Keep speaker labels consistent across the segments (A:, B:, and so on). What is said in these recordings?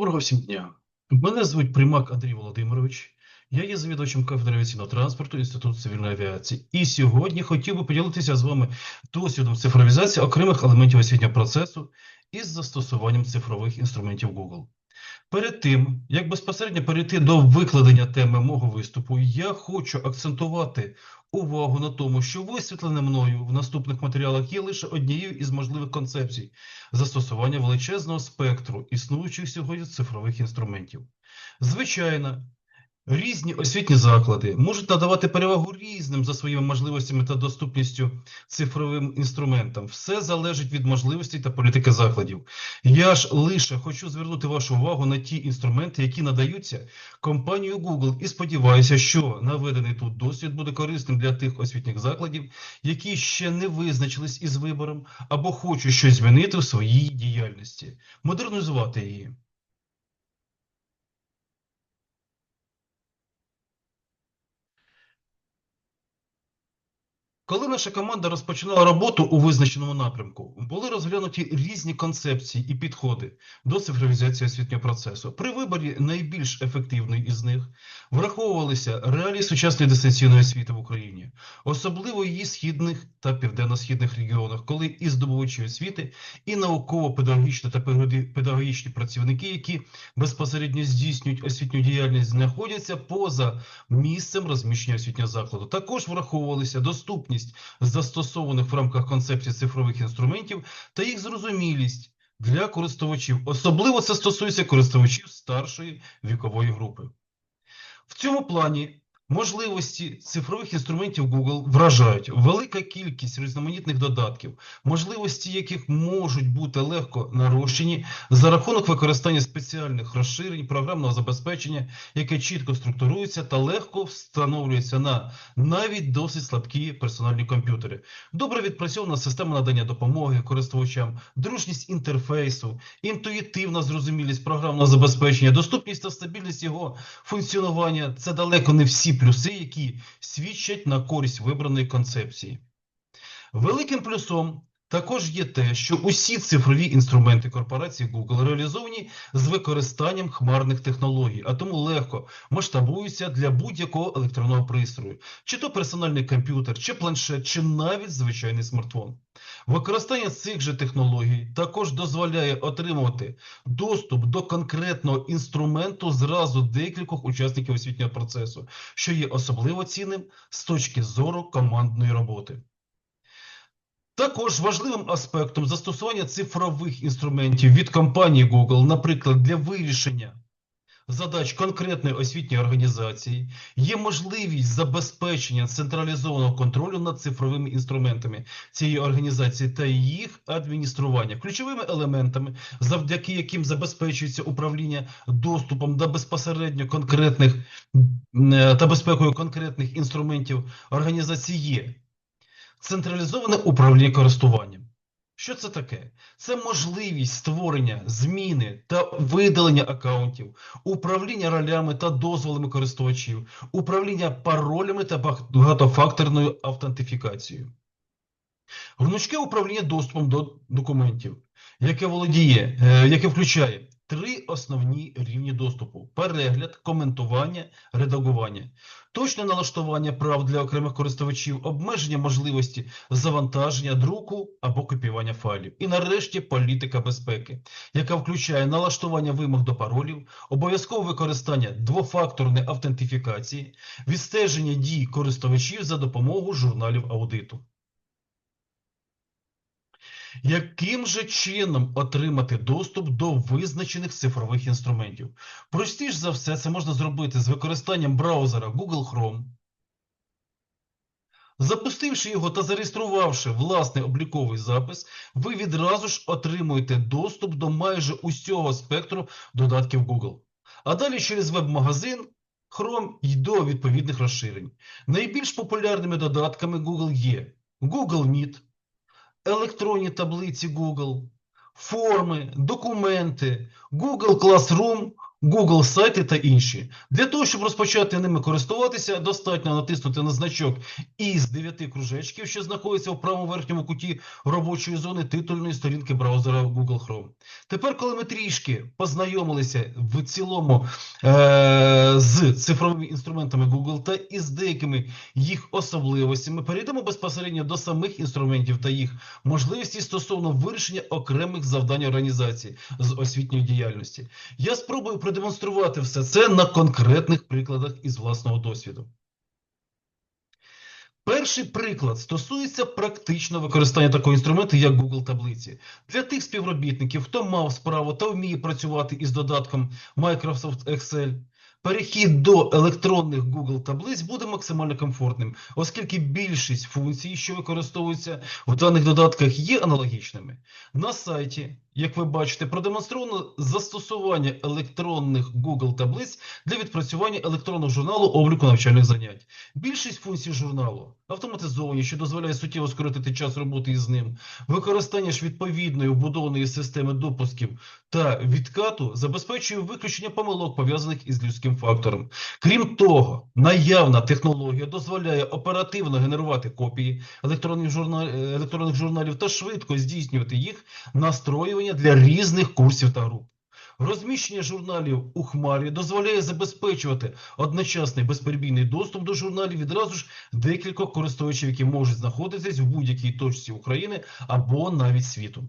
A: Доброго всім дня. Мене звуть Примак Андрій Володимирович. Я є завідувачем кафедри авіаційного транспорту Інституту цивільної авіації. І сьогодні хотів би поділитися з вами досвідом цифровізації окремих елементів освітнього процесу із застосуванням цифрових інструментів Google. Перед тим, як безпосередньо перейти до викладення теми мого виступу, я хочу акцентувати увагу на тому, що висвітлене мною в наступних матеріалах є лише однією із можливих концепцій застосування величезного спектру існуючих сьогодні цифрових інструментів. Звичайно, різні освітні заклади можуть надавати перевагу різним за своїми можливостями та доступністю цифровим інструментам. Все залежить від можливостей та політики закладів. Я ж лише хочу звернути вашу увагу на ті інструменти, які надаються компанією Google, і сподіваюся, що наведений тут досвід буде корисним для тих освітніх закладів, які ще не визначились із вибором або хочуть щось змінити в своїй діяльності, модернізувати її. Коли наша команда розпочинала роботу у визначеному напрямку, були розглянуті різні концепції і підходи до цифровізації освітнього процесу. При виборі найбільш ефективної із них враховувалися реалії сучасної дистанційної освіти в Україні, особливо її східних та південно-східних регіонах, коли і здобувачі освіти, і науково-педагогічні та педагогічні працівники, які безпосередньо здійснюють освітню діяльність, знаходяться поза місцем розміщення освітнього закладу. Також враховувалися доступність застосованих в рамках концепції цифрових інструментів та їх зрозумілість для користувачів. Особливо це стосується користувачів старшої вікової групи. В цьому плані можливості цифрових інструментів Google вражають велика кількість різноманітних додатків, можливості яких можуть бути легко нарощені за рахунок використання спеціальних розширень програмного забезпечення, яке чітко структурується та легко встановлюється на навіть досить слабкі персональні комп'ютери. Добре відпрацьована система надання допомоги користувачам, дружність інтерфейсу, інтуїтивна зрозумілість програмного забезпечення, доступність та стабільність його функціонування це далеко не всі плюси, які свідчать на користь вибраної концепції. Великим плюсом також є те, що усі цифрові інструменти корпорації Google реалізовані з використанням хмарних технологій, а тому легко масштабуються для будь-якого електронного пристрою, чи то персональний комп'ютер, чи планшет, чи навіть звичайний смартфон. Використання цих же технологій також дозволяє отримувати доступ до конкретного інструменту зразу декількох учасників освітнього процесу, що є особливо цінним з точки зору командної роботи. Також важливим аспектом застосування цифрових інструментів від компанії Google, наприклад, для вирішення задач конкретної освітньої організації, є можливість забезпечення централізованого контролю над цифровими інструментами цієї організації та їх адміністрування, ключовими елементами, завдяки яким забезпечується управління доступом до безпосередньо конкретних е, та безпекою конкретних інструментів організації. є централізоване управління користуванням. Що це таке? Це можливість створення, зміни та видалення аккаунтів, управління ролями та дозволами користувачів, управління паролями та багатофакторною автентифікацією. Гнучке управління доступом до документів, яке володіє, е, яке включає три основні рівні доступу: перегляд, коментування, редагування, точне налаштування прав для окремих користувачів, обмеження можливості завантаження, друку або копіювання файлів. І нарешті політика безпеки, яка включає налаштування вимог до паролів, обов'язкове використання двофакторної автентифікації, відстеження дій користувачів за допомогою журналів аудиту. Яким же чином отримати доступ до визначених цифрових інструментів? Простіше за все, це можна зробити з використанням браузера Google Chrome. Запустивши його та зареєструвавши власний обліковий запис, ви відразу ж отримуєте доступ до майже усього спектру додатків Google. А далі через веб-магазин Chrome й до відповідних розширень. Найбільш популярними додатками Google є Google Meet, електронні таблиці Google, форми, документи, Google Classroom, Google сайти та інші. Для того, щоб розпочати ними користуватися, достатньо натиснути на значок із дев'яти кружечків, що знаходиться в правому верхньому куті робочої зони титульної сторінки браузера Google Chrome. Тепер, коли ми трішки познайомилися в цілому е- з цифровими інструментами Google та із деякими їх особливостями, перейдемо безпосередньо до самих інструментів та їх можливості стосовно вирішення окремих завдань організації з освітньої діяльності. Я спробую продемонструвати все це на конкретних прикладах із власного досвіду. Перший приклад стосується практичного використання такого інструменту, як Google таблиці. Для тих співробітників, хто мав справу та вміє працювати із додатком Microsoft Excel, перехід до електронних Google таблиць буде максимально комфортним, оскільки більшість функцій, що використовуються в даних додатках, є аналогічними. На сайті, як ви бачите, продемонстровано застосування електронних Google таблиць для відпрацювання електронного журналу обліку навчальних занять. Більшість функцій журналу автоматизовані, що дозволяє суттєво скоротити час роботи із ним. Використання ж відповідної вбудованої системи допусків та відкату забезпечує виключення помилок, пов'язаних із людським фактором. Крім того, наявна технологія дозволяє оперативно генерувати копії електронних, е, журналів та швидко здійснювати їх настроювання для різних курсів та груп. Розміщення журналів у хмарі дозволяє забезпечувати одночасний безперебійний доступ до журналів відразу ж декількох користувачів, які можуть знаходитись в будь-якій точці України або навіть світу.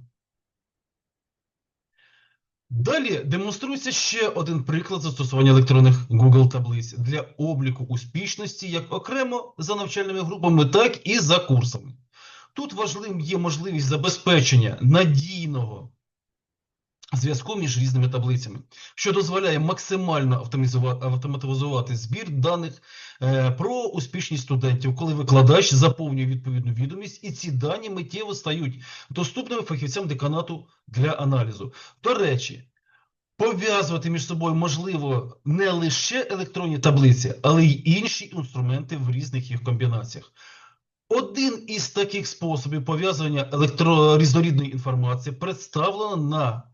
A: Далі демонструється ще один приклад застосування електронних Google таблиць для обліку успішності як окремо за навчальними групами, так і за курсами. Тут важливим є можливість забезпечення надійного зв'язку між різними таблицями, що дозволяє максимально автоматизувати, збір даних е, про успішність студентів, коли викладач заповнює відповідну відомість, і ці дані миттєво стають доступними фахівцям деканату для аналізу. До речі, пов'язувати між собою можливо не лише електронні таблиці, але й інші інструменти в різних їх комбінаціях. Один із таких способів пов'язування електро... різнорідної інформації представлено на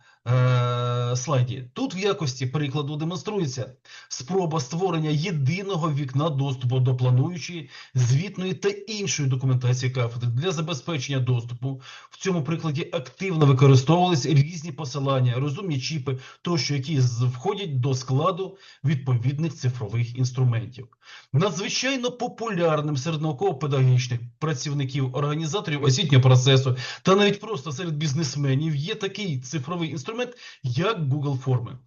A: слайді. Тут в якості прикладу демонструється спроба створення єдиного вікна доступу до плануючої, звітної та іншої документації кафедри для забезпечення доступу. В цьому прикладі активно використовувались різні посилання, розумні чіпи, тощо, які входять до складу відповідних цифрових інструментів. Надзвичайно популярним серед науково-педагогічних працівників, організаторів освітнього процесу та навіть просто серед бізнесменів є такий цифровий інструмент, як Google Форми.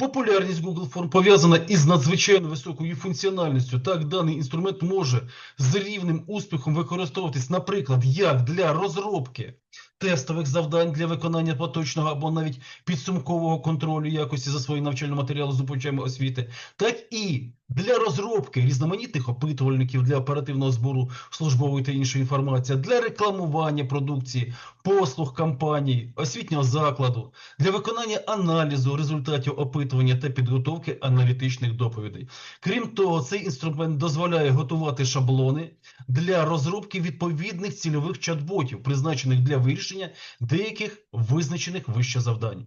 A: Популярність Google Форм пов'язана із надзвичайно високою функціональністю. Так, даний інструмент може з рівним успіхом використовуватись, наприклад, як для розробки тестових завдань для виконання поточного або навіть підсумкового контролю якості за свої навчальні матеріали з опочами освіти, так і для розробки різноманітних опитувальників для оперативного збору службової та іншої інформації, для рекламування продукції, послуг компаній, освітнього закладу, для виконання аналізу результатів опитування та підготовки аналітичних доповідей. Крім того, цей інструмент дозволяє готувати шаблони для розробки відповідних цільових чат-ботів, призначених для вирішення деяких визначених вище завдань.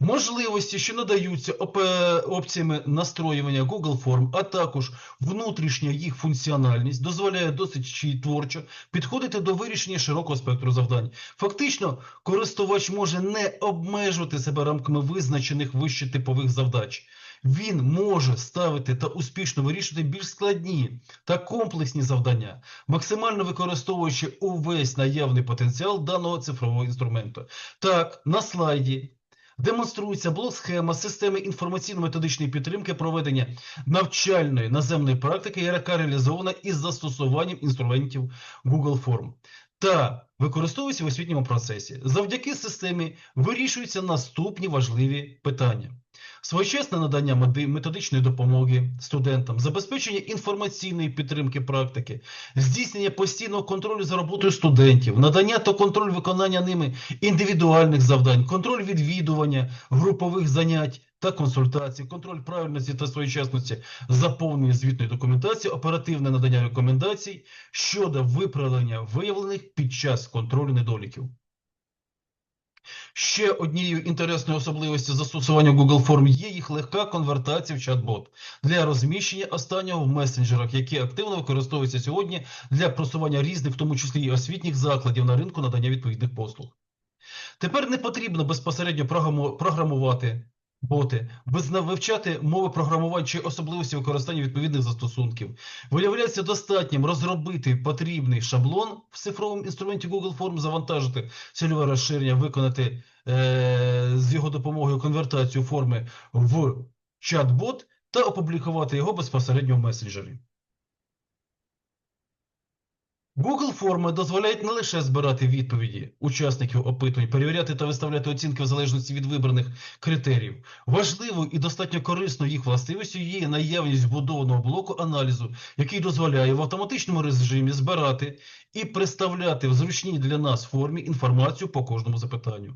A: Можливості, що надаються опе- опціями настроювання Google Form, а також внутрішня їх функціональність дозволяє досить творчо підходити до вирішення широкого спектру завдань. Фактично, користувач може не обмежувати себе рамками визначених вище типових задач. Він може ставити та успішно вирішувати більш складні та комплексні завдання, максимально використовуючи увесь наявний потенціал даного цифрового інструменту. Так, на слайді демонструється блок-схема системи інформаційно-методичної підтримки проведення навчальної наземної практики, яка реалізована із застосуванням інструментів Google Form та використовується в освітньому процесі. Завдяки системі вирішуються наступні важливі питання. Своєчасне надання методичної допомоги студентам, забезпечення інформаційної підтримки практики, здійснення постійного контролю за роботою студентів, надання та контроль виконання ними індивідуальних завдань, контроль відвідування групових занять та консультацій, контроль правильності та своєчасності заповнення звітної документації, оперативне надання рекомендацій щодо виправлення виявлених під час контролю недоліків. Ще однією інтересною особливістю застосування Google Form є їх легка конвертація в чат-бот для розміщення останнього в месенджерах, які активно використовуються сьогодні для просування різних, в тому числі і освітніх закладів на ринку надання відповідних послуг. Тепер не потрібно безпосередньо програмувати боти, без вивчати мови програмувань чи особливості використання відповідних застосунків. Виявляється достатнім розробити потрібний шаблон в цифровому інструменті Google Form, завантажити цільове розширення, виконати е- з його допомогою конвертацію форми в чат-бот та опублікувати його безпосередньо в месенджері. Google форми дозволяють не лише збирати відповіді учасників опитувань, перевіряти та виставляти оцінки в залежності від вибраних критеріїв. Важливою і достатньо корисною їх властивістю є наявність вбудованого блоку аналізу, який дозволяє в автоматичному режимі збирати і представляти в зручній для нас формі інформацію по кожному запитанню.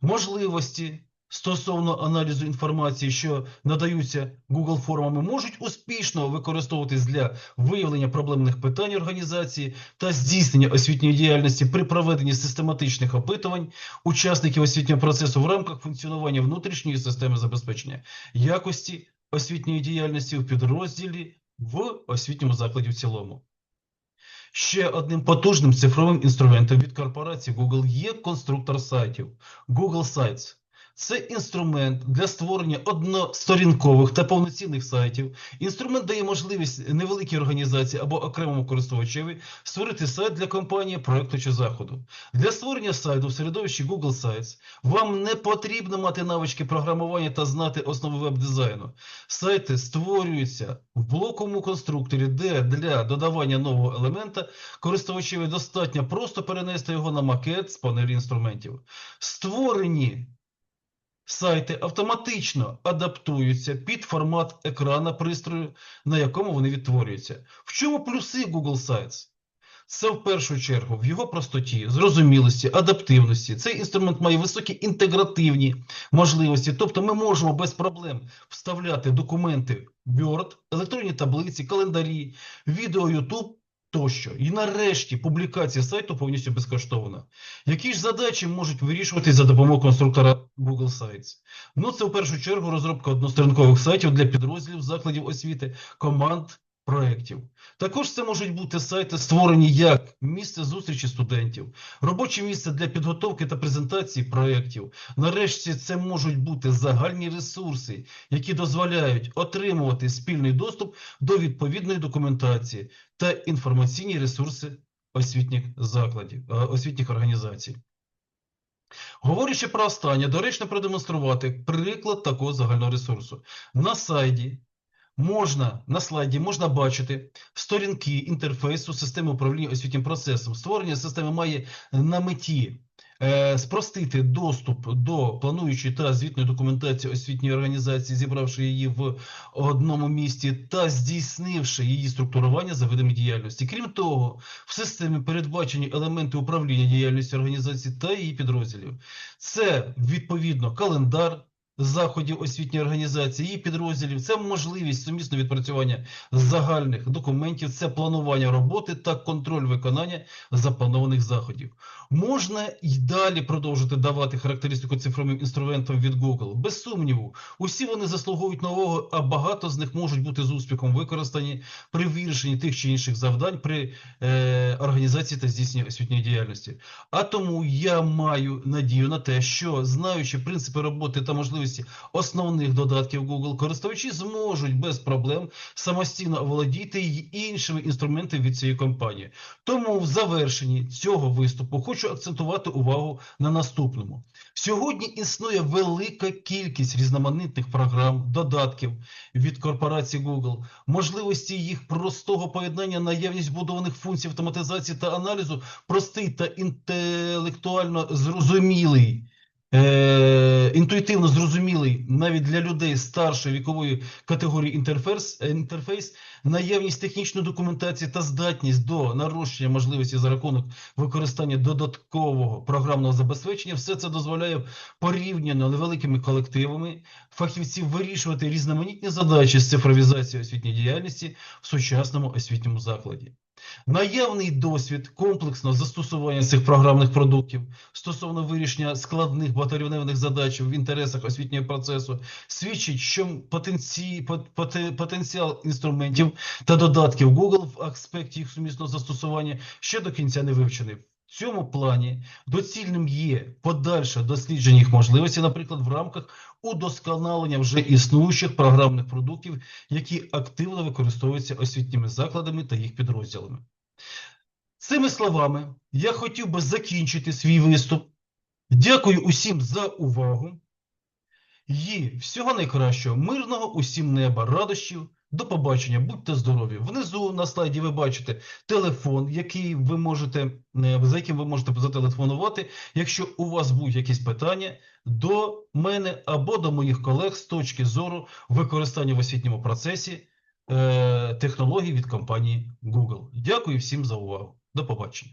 A: Можливості стосовно аналізу інформації, що надаються Google формами, можуть успішно використовуватись для виявлення проблемних питань організації та здійснення освітньої діяльності при проведенні систематичних опитувань учасників освітнього процесу в рамках функціонування внутрішньої системи забезпечення якості освітньої діяльності в підрозділі в освітньому закладі в цілому. Ще одним потужним цифровим інструментом від корпорації Google є конструктор сайтів Google Sites. Це інструмент для створення односторінкових та повноцінних сайтів. Інструмент дає можливість невеликій організації або окремому користувачеві створити сайт для компанії, проекту чи заходу. Для створення сайту в середовищі Google Sites вам не потрібно мати навички програмування та знати основи веб-дизайну. Сайти створюються в блоковому конструкторі, де для додавання нового елемента користувачеві достатньо просто перенести його на макет з панелі інструментів. Створені сайти автоматично адаптуються під формат екрана пристрою, на якому вони відтворюються. В чому плюси Google Sites? Це в першу чергу в його простоті, зрозумілості, адаптивності. Цей інструмент має високі інтегративні можливості, тобто ми можемо без проблем вставляти документи Word, електронні таблиці, календарі, відео YouTube тощо. І нарешті публікація сайту повністю безкоштовна. Які ж задачі можуть вирішуватись за допомогою конструктора Google Sites? Ну, це в першу чергу розробка однострінкових сайтів для підрозділів закладів освіти, команд, проєктів. Також це можуть бути сайти, створені як місце зустрічі студентів, робоче місце для підготовки та презентації проєктів. Нарешті це можуть бути загальні ресурси, які дозволяють отримувати спільний доступ до відповідної документації та інформаційні ресурси освітніх закладів, е, освітніх організацій. Говорячи про останнє, доречно продемонструвати приклад такого загального ресурсу. На сайті можна, на слайді можна бачити сторінки інтерфейсу системи управління освітнім процесом. Створення системи має на меті е, спростити доступ до плануючої та звітної документації освітньої організації, зібравши її в одному місці та здійснивши її структурування за видами діяльності. Крім того, в системі передбачені елементи управління діяльністю організації та її підрозділів. Це відповідно календар заходів освітньої організації, її підрозділів, це можливість сумісного відпрацювання загальних документів, це планування роботи та контроль виконання запланованих заходів. Можна й далі продовжити давати характеристику цифровим інструментам від Google. Без сумніву, усі вони заслуговують нового, а багато з них можуть бути з успіхом використані при вирішенні тих чи інших завдань при е, організації та здійсненні освітньої діяльності. А тому я маю надію на те, що знаючи принципи роботи та можливості основних додатків Google, користувачі зможуть без проблем самостійно оволодіти й іншими інструментами від цієї компанії. Тому в завершенні цього виступу хочу акцентувати увагу на наступному. Сьогодні існує велика кількість різноманітних програм, додатків від корпорації Google, можливості їх простого поєднання, наявність будованих функцій автоматизації та аналізу, простий та інтелектуально зрозумілий. Е, інтуїтивно зрозумілий навіть для людей старшої вікової категорії інтерфейс, е, інтерфейс, наявність технічної документації та здатність до нарощення можливості за рахунок використання додаткового програмного забезпечення, все це дозволяє порівняно невеликими колективами фахівців вирішувати різноманітні задачі з цифровізації освітньої діяльності в сучасному освітньому закладі. Наявний досвід комплексного застосування цих програмних продуктів стосовно вирішення складних багаторівневих задач в інтересах освітнього процесу свідчить, що потенці... пот- потенціал інструментів та додатків Google в аспекті їх сумісного застосування ще до кінця не вивчений. В цьому плані доцільним є подальше дослідження їх можливості, наприклад, в рамках удосконалення вже існуючих програмних продуктів, які активно використовуються освітніми закладами та їх підрозділами. Цими словами я хотів би закінчити свій виступ. Дякую усім за увагу. І всього найкращого, мирного усім неба, радощів. До побачення, будьте здорові. Внизу на слайді ви бачите телефон, який ви можете, е, за яким ви можете зателефонувати, якщо у вас будуть якісь питання до мене або до моїх колег з точки зору використання в освітньому процесі е, технологій від компанії Google. Дякую всім за увагу. До побачення.